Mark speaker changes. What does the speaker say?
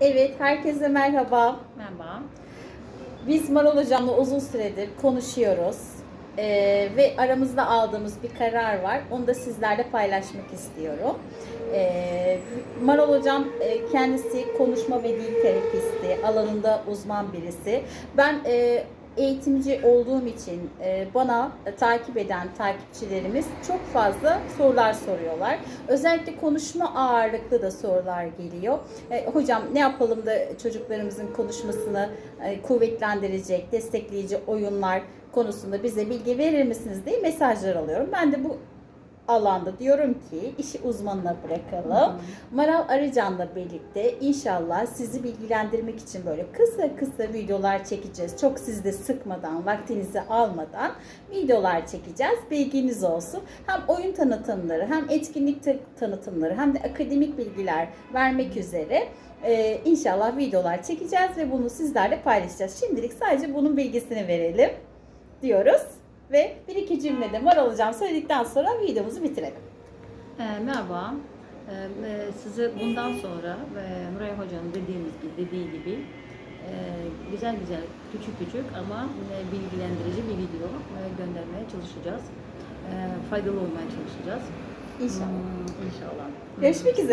Speaker 1: Evet, herkese merhaba.
Speaker 2: Merhaba.
Speaker 1: Biz Marol Hocam'la uzun süredir konuşuyoruz. Ee, ve aramızda aldığımız bir karar var. Onu da sizlerle paylaşmak istiyorum. Ee, Marol Hocam e, kendisi konuşma ve dil terapisti, alanında uzman birisi. Ben e, eğitimci olduğum için e, bana e, takip eden takipçilerimiz çok fazla sorular soruyorlar. Özellikle konuşma ağırlıklı da sorular geliyor. E, hocam ne yapalım da çocuklarımızın konuşmasını kuvvetlendirecek, destekleyici oyunlar konusunda bize bilgi verir misiniz diye mesajlar alıyorum. Ben de bu alanda diyorum ki işi uzmanına bırakalım. Maral Arıcan'la birlikte inşallah sizi bilgilendirmek için böyle kısa kısa videolar çekeceğiz. Çok sizi de sıkmadan, vaktinizi almadan videolar çekeceğiz. Bilginiz olsun. Hem oyun tanıtımları, hem etkinlik ta- tanıtımları, hem de akademik bilgiler vermek üzere e, inşallah videolar çekeceğiz ve bunu sizlerle paylaşacağız. Şimdilik sadece bunun bilgisini verelim diyoruz. Ve bir iki cümlede Maral Hocam söyledikten sonra videomuzu bitirelim.
Speaker 2: Ee, merhaba. Ee, e, size bundan sonra e, Nuray Hoca'nın dediğimiz gibi, dediği gibi e, güzel güzel, küçük küçük ama e, bilgilendirici bir video e, göndermeye çalışacağız. E, faydalı olmaya çalışacağız.
Speaker 1: İnşallah.
Speaker 2: Hmm, inşallah.
Speaker 1: Görüşmek üzere.